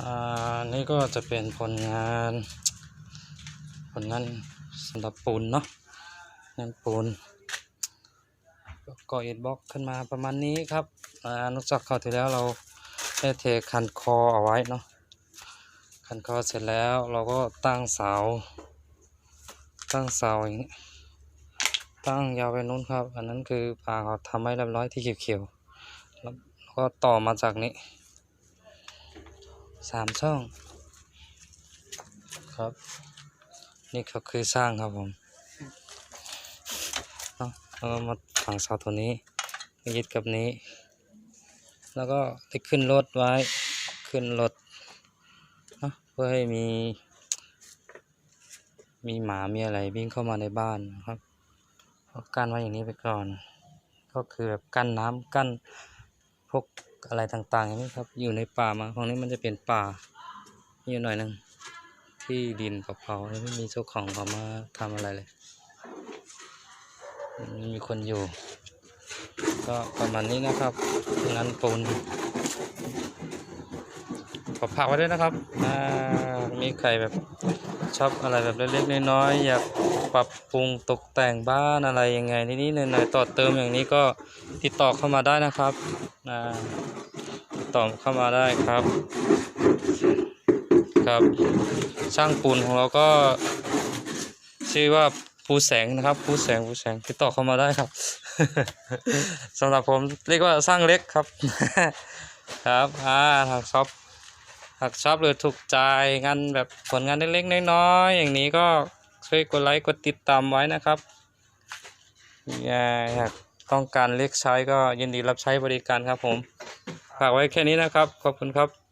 อ่านี่ก็จะเป็นผลงาน ผลงานสำหรับปูนเนาะงานปูนก่ออิฐบล็อกขึ้นมาประมาณนี้ครับอ่านอกจากคราที่แล้วเราได้เทคันคอเอาไว้เนาะคันคอเสร็จแล้วเราก็ตั้งเสา ตั้งเสาอย่างนี้ตั้งยาวไปนู้นครับ อันนั้นคือปลาเขาทำให้เรียบร้อยที่เขียวๆแล้วแล้วก็ต่อมาจากนี้ สามช่อง ครับ นี่ก็คือสร้างครับผมเนาะแล้วก็มาฝังเสาตัวนี้ยึดกับนี้ แล้วก็ได้ขึ้นรถไว้ขึ้นรถเเพื่อให้มี มีหมามีอะไรวิ่งเข้ามาในบ้านครับกั้นไว้อย่างนี้ไปก่อน ก็คือแบบกั้นน้ำกั้นพวก อะไรต่างๆอย่างนี้ครับ อยู่ในป่ามาตรงนี้มันจะเป็นป่าอยู่หน่อยนึงที่ดินเปล่าๆไม่มีเจ้าของเขามาทำอะไรเลยไม่มีคนอยู่ ก็ประมาณนี้นะครับงานปูนขอผักไว้ด้วยนะครับอ่ามีใครแบบ ชอบอะไรแบบเล็กๆน้อยๆอยากปรับปรุงตกแต่งบ้านอะไรยังไงนิดๆหน่อยๆต่อเติมอย่างนี้ก็ติดต่อเข้ามาได้นะครับอ่าติดต่อเข้ามาได้ครับ ครับ ช่างปูนของเราก็ชื่อว่าภูแสงนะครับภูแสงภูแสงติดต่อเข้ามาได้ครับสำหรับผมเรียกว่าสร้างเล็กครับ ครับอ่าหากชอบ หากชอบหรือถูกใจงานแบบผลงานเล็กๆน้อยๆอย่างนี้ก็ช่วยกดไลค์กดติดตามไว้นะครับอย่าหากต้องการเล็กใช้ก็ยินดีรับใช้บริการครับผมฝากไว้แค่นี้นะครับ ขอบคุณครับ